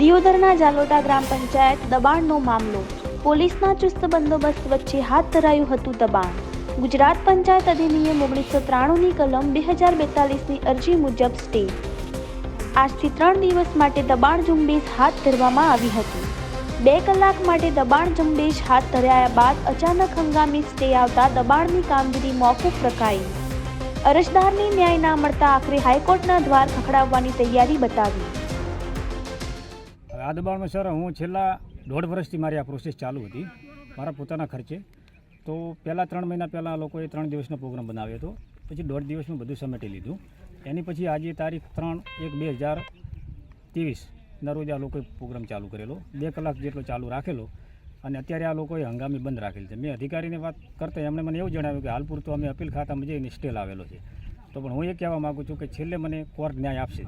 દિયોદરના જાલોટા ગ્રામ પંચાયત દબાણનો મામલો. પોલીસના ચુસ્ત બંદોબસ્ત વચ્ચે હાથ ધરાયું હતું દબાણ. ગુજરાત પંચાયત અધિનિયમ ઓગણીસો ત્રાણુંની કલમ બે હજાર બેતાલીસની અરજી મુજબ સ્ટે. આજથી ત્રણ દિવસ માટે દબાણ ઝુંબેશ હાથ ધરવામાં આવી હતી. બે કલાક માટે દબાણ ઝુંબેશ હાથ ધરાયા બાદ અચાનક હંગામી સ્ટે આવતા દબાણની કામગીરી મોકૂફ રખાઈ. અરજદારની ન્યાય ના મળતા આખરે હાઈકોર્ટના દ્વાર ખખડાવવાની તૈયારી બતાવી. આ દબાણમાં સર, હું છેલ્લા દોઢ વર્ષથી મારી આ પ્રોસેસ ચાલુ હતી, મારા પોતાના ખર્ચે. તો પહેલાં ત્રણ મહિના પહેલાં લોકોએ ત્રણ દિવસનો પ્રોગ્રામ બનાવ્યો હતો, પછી દોઢ દિવસમાં બધું સમેટી લીધું. એની પછી આજે તારીખ ત્રણ એક બે હજાર ત્રેવીસના રોજ આ લોકોએ પ્રોગ્રામ ચાલુ કરેલો. બે કલાક જેટલો ચાલુ રાખેલો અને અત્યારે આ લોકોએ હંગામી બંધ રાખેલી છે. મેં અધિકારીને વાત કરતાં એમણે મને એવું જણાવ્યું કે હાલ પૂરતું અમે અપીલ ખાતામાં જઈને સ્ટેલ આવેલો છે. તો પણ હું એ કહેવા માગું છું કે છેલ્લે મને કોર્ટ ન્યાય આપશે.